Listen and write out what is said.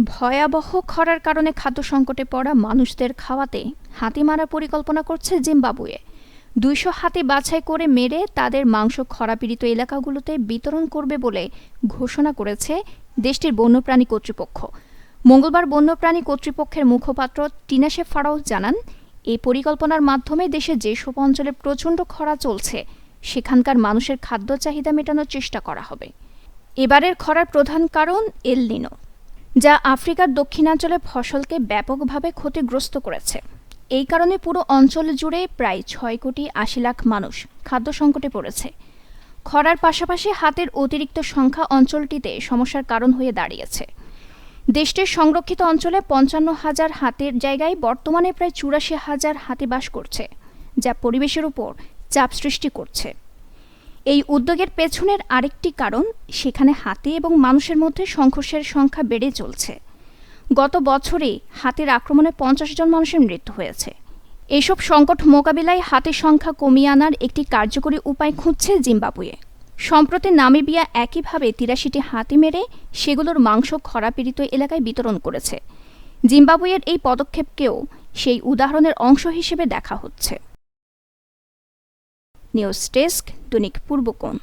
ভয়াবহ খরার কারণে খাদ্য সংকটে পড়া মানুষদের খাওয়াতে হাতি মারার পরিকল্পনা করছে জিম্বাবুয়ে। দুইশো হাতি বাছাই করে মেরে তাদের মাংস খরাপীড়িত এলাকাগুলোতে বিতরণ করবে বলে ঘোষণা করেছে দেশটির বন্যপ্রাণী কর্তৃপক্ষ। মঙ্গলবার বন্যপ্রাণী কর্তৃপক্ষের মুখপাত্র টিনাশে ফারাও জানান, এই পরিকল্পনার মাধ্যমে দেশে যেসব অঞ্চলে প্রচণ্ড খরা চলছে, সেখানকার মানুষের খাদ্য চাহিদা মেটানোর চেষ্টা করা হবে। এবারের খরার প্রধান কারণ এল নিনো। যা আফ্রিকার দক্ষিণাঞ্চলে ফসলকে ব্যাপকভাবে ক্ষতিগ্রস্ত করেছে। এই কারণে পুরো অঞ্চল জুড়ে প্রায় ছয় কোটি আশি লাখ মানুষ খাদ্য সংকটে পড়েছে। খরার পাশাপাশি হাতের অতিরিক্ত সংখ্যা অঞ্চলটিতে সমস্যার কারণ হয়ে দাঁড়িয়েছে। দেশটির সংরক্ষিত অঞ্চলে পঞ্চান্ন হাজার হাতির জায়গায় বর্তমানে প্রায় চুরাশি হাজার হাতি বাস করছে, যা পরিবেশের উপর চাপ সৃষ্টি করছে। এই উদ্যোগের পেছনের আরেকটি কারণ, সেখানে হাতি এবং মানুষের মধ্যে সংঘর্ষের সংখ্যা বেড়ে চলছে। গত বছরে হাতির আক্রমণে পঞ্চাশ জন মানুষের মৃত্যু হয়েছে। এসব সংকট মোকাবিলায় হাতির সংখ্যা কমিয়ে আনার একটি কার্যকরী উপায় খুঁজছে জিম্বাবুয়ে। সম্প্রতি নামিবিয়া একইভাবে তিরাশিটি হাতি মেরে সেগুলোর মাংস খরাপীড়িত এলাকায় বিতরণ করেছে। জিম্বাবুয়ের এই পদক্ষেপকেও সেই উদাহরণের অংশ হিসেবে দেখা হচ্ছে। নিউজ ডেস্ক দৈনিক পূর্বকোণ।